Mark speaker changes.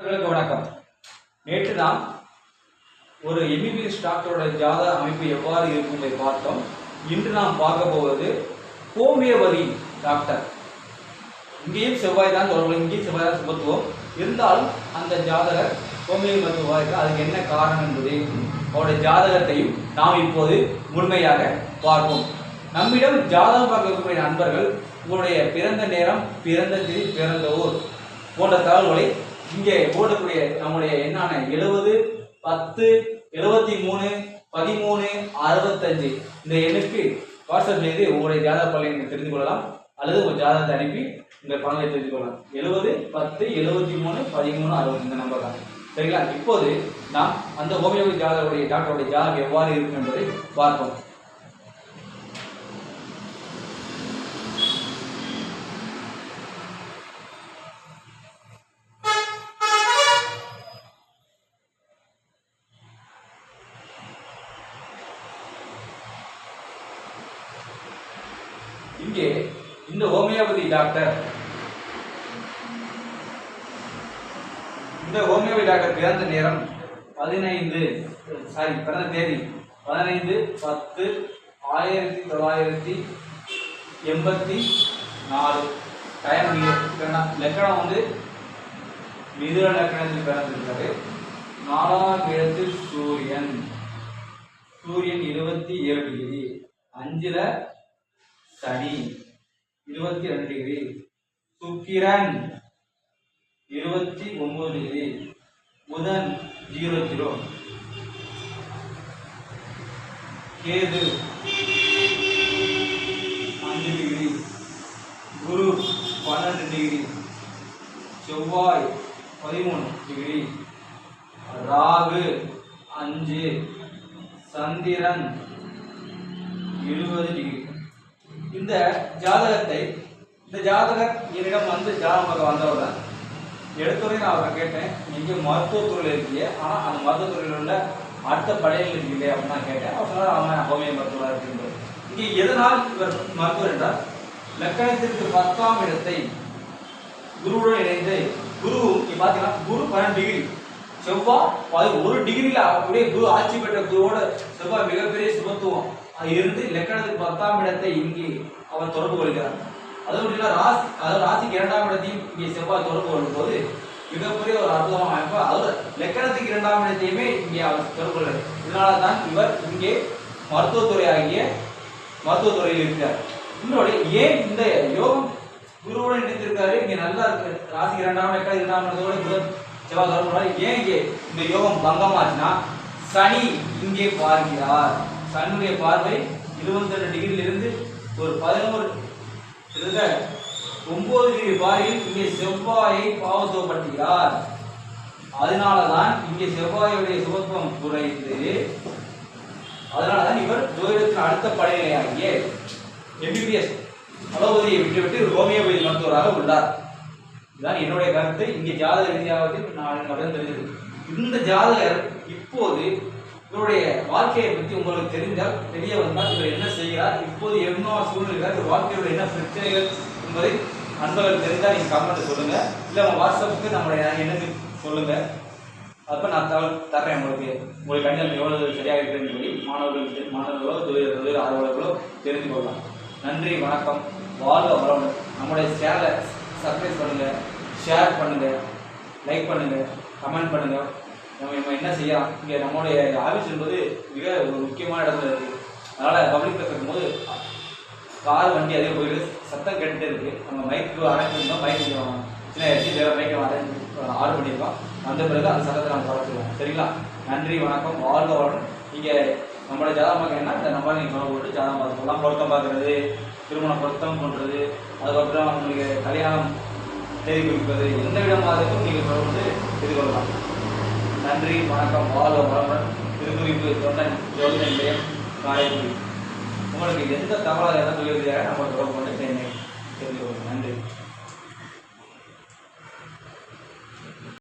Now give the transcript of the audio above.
Speaker 1: வணக்கம். நேற்று நாம் ஒரு எம்பிபிஎஸ் டாக்டரோட ஜாத அமைப்பு எவ்வாறு இருக்கும் என்பதை பார்த்தோம். இன்று நாம் பார்க்க போவது ஹோமியோபதி டாக்டர். இங்கேயும் செவ்வாய் தான் தொடர்பு இங்கேயும் செவ்வாய் தான் சுமத்துவோம் இருந்தாலும் அந்த ஜாதகர் ஹோமியோ மருத்துவருக்கு அதுக்கு என்ன காரணம் என்பதை அவருடைய ஜாதகத்தையும் நாம் இப்போது முழுமையாக பார்ப்போம். நம்மிடம் ஜாதகம் பார்க்கக்கூடிய நண்பர்கள் உங்களுடைய பிறந்த நேரம் பிறந்த திதி பிறந்த ஊர் போன்ற தகவல்களை இங்கே போடக்கூடிய நம்முடைய எண்ணான எழுபது பத்து எழுபத்தி மூணு பதிமூணு அறுபத்தஞ்சு. இந்த எண்ணுக்கு வாட்ஸ்அப் செய்து உங்களுடைய ஜாதக பலனை நீங்கள் தெரிந்து கொள்ளலாம். அல்லது உங்கள் ஜாதகத்தை அனுப்பி உங்கள் பலனை தெரிந்து கொள்ளலாம். எழுபது பத்து எழுபத்தி மூணு பதிமூணு அறுபது இந்த நம்பர் தான். சரிங்களா? இப்போது நாம் அந்த ஹோமியோபதி ஜாதகருடைய டாக்டருடைய ஜாதகம் எவ்வாறு இருக்கும் என்பதை பார்ப்போம். இங்கே இந்த ஹோமியோபதி டாக்டர். இந்த ஹோமியோபதி டாக்டர் பிறந்த நேரம் பதினைந்து சாரி பிறந்த தேதி பதினைந்து பத்து ஆயிரத்தி தொள்ளாயிரத்தி எண்பத்தி நாலு. டைம் லக்கணம் வந்து மிதுர லக்கணத்தில் பிறந்திருக்காரு நாலாம் இடத்தில் சூரியன். சூரியன் இருபத்தி ஏழு டிகிரி. அஞ்சில் சனி இருபத்தி ரெண்டு டிகிரி. சுக்கிரன் இருபத்தி ஒன்பது டிகிரி. புதன் ஜீரோ ஜீரோ. கேது அஞ்சு டிகிரி. குரு பன்னெண்டு டிகிரி. செவ்வாய் பதிமூணு டிகிரி. ராகு அஞ்சு. சந்திரன் இருபது டிகிரி. இந்த ஜாதகத்தை இந்த ஜாதகர் என்னிடம் வந்து ஜாதகம் வந்தவுடன் எடுத்துரை நான் அவரை கேட்டேன் இங்கே மருத்துவத்துறையில் இருக்கீங்க ஆனால் அந்த மருத்துவத்துறையில் உள்ள அடுத்த படையில் இருக்கீங்களே? அப்படின்னு நான் கேட்டேன். அவர் சொன்னார் அவன் ஹோமியோ மருத்துவராக இருக்கின்றது இங்கே எதனால் இவர் மருத்துவர் என்றால் லக்கணத்திற்கு பத்தாம் இடத்தை குருவுடன் இணைந்து குரு இங்கே பார்த்தீங்கன்னா குரு பன்னெண்டு டிகிரி செவ்வாய் அது ஒரு டிகிரியில் அப்படியே குரு ஆட்சி பெற்ற குருவோட செவ்வாய் மிகப்பெரிய சுமத்துவம் இருந்து லக்கணத்துக்கு பத்தாம் இடத்தை இங்கே அவர் தொடர்பு கொள்கிறார். அது மட்டும் ராசி அதாவது ராசிக்கு இரண்டாம் இடத்தையும் இங்கே செவ்வாய் தொடர்பு கொள்ளும் போது மிகப்பெரிய ஒரு அற்புதமான அமைப்பு. அதாவது லக்கணத்துக்கு இரண்டாம் இடத்தையுமே இங்கே அவர் தொடர்பு கொள்கிறார். இதனால தான் இவர் இங்கே மருத்துவத்துறை ஆகிய மருத்துவத்துறையில் இருக்கிறார். இன்னொரு ஏன் இந்த யோகம் குருவோட இணைந்திருக்காரு? இங்கே நல்லா இருக்கு. ராசி இரண்டாம் இடத்துல இரண்டாம் இடத்தோட புதன் செவ்வாய் தொடர்பு ஏன் இங்கே இந்த யோகம் பங்கமாச்சுன்னா சனி இங்கே பார்க்கிறார். கண்ணுடைய பார்வை இருபத்தி ரெண்டு டிகிரியிலிருந்து ஒரு பதினோரு இருந்த ஒன்பது டிகிரி பார்வையில் இங்கே செவ்வாயை பாவத்துவப்படுத்துகிறார் அதனாலதான் இங்கே செவ்வாயுடைய சுபத்துவம் குறைந்து அதனாலதான் இவர் ஜோதிடத்தின் அடுத்த படைநிலையாகிய எம்பிபிஎஸ் அலோபதியை விட்டுவிட்டு ஹோமியோபதி மருத்துவராக உள்ளார். இதுதான் என்னுடைய கருத்து. இங்கே ஜாதக ரீதியாக நான் கடன் தெரிஞ்சது இந்த ஜாதகர் இப்போது இவருடைய வாழ்க்கையை பற்றி உங்களுக்கு தெரிந்தால் தெரிய வந்தால் இவர் என்ன செய்கிறார் இப்போது என்ன சூழ்நிலை வாழ்க்கையோட என்ன பிரச்சனைகள் என்பதை நண்பர்கள் தெரிந்தால் நீங்கள் கமெண்ட் சொல்லுங்கள் இல்லை உங்கள் வாட்ஸ்அப்புக்கு நம்மளுடைய எண்ணத்துக்கு சொல்லுங்கள் அப்போ நான் தகவல் தரேன் உங்களுக்கு. உங்களுக்கு கணிதம் எவ்வளவு சரியாக இருக்குன்னு சொல்லி மாணவர்களுக்கு மாணவர்களோ தொழில் தொழில் ஆர்வலர்களோ தெரிந்து கொள்ளலாம். நன்றி வணக்கம். வாழ்க வளமுடன். நம்முடைய சேனலை சப்ஸ்கிரைப் பண்ணுங்கள் ஷேர் பண்ணுங்கள் லைக் பண்ணுங்கள் கமெண்ட் பண்ணுங்கள் நம்ம நம்ம என்ன செய்யலாம்? இங்கே நம்மளுடைய ஆஃபீஸ் என்பது மிக ஒரு முக்கியமான இடத்துல இருக்குது. அதனால் பப்ளிக் இருக்கும் போது கார் வண்டி அதே போயிட்டு சத்தம் கேட்டுகிட்டே இருக்குது நம்ம மைக்கு அரேஞ்ச் பண்ணோம் மைக் சின்ன ஆயிடுச்சு வேற மைக்கை அரேஞ்ச் ஆர்டர் பண்ணியிருக்கோம். வந்த பிறகு அந்த சத்தத்தை நம்ம குறைச்சிருவோம் சரிங்களா? நன்றி வணக்கம். வாழ்க வளமுடன். இங்கே நம்மளோட ஜாதகம் பார்க்கணும்னா இந்த நம்பர் நீங்கள் தொடர்பு போட்டு ஜாதகம் பார்த்துக்கலாம் பொருத்தம் பார்க்குறது திருமண பொருத்தம் பண்ணுறது அதுக்கப்புறம் உங்களுக்கு கல்யாணம் தேதி குறிப்பது எந்த விதமாக இருக்கும் நீங்கள் தொடர்பு கொண்டு கொள்ளலாம். நன்றி வணக்கம் வாழ்க வளமுடன். திருக்குறிப்பு தொண்டன் ஜோதி நிலையம் காரைக்குடி. உங்களுக்கு எந்த தகவலாக எதாவது சொல்லியிருக்கிறாங்க நம்ம தொடர்பு கொண்டு தெரிஞ்சு தெரிஞ்சுக்கொள்ளுங்க நன்றி.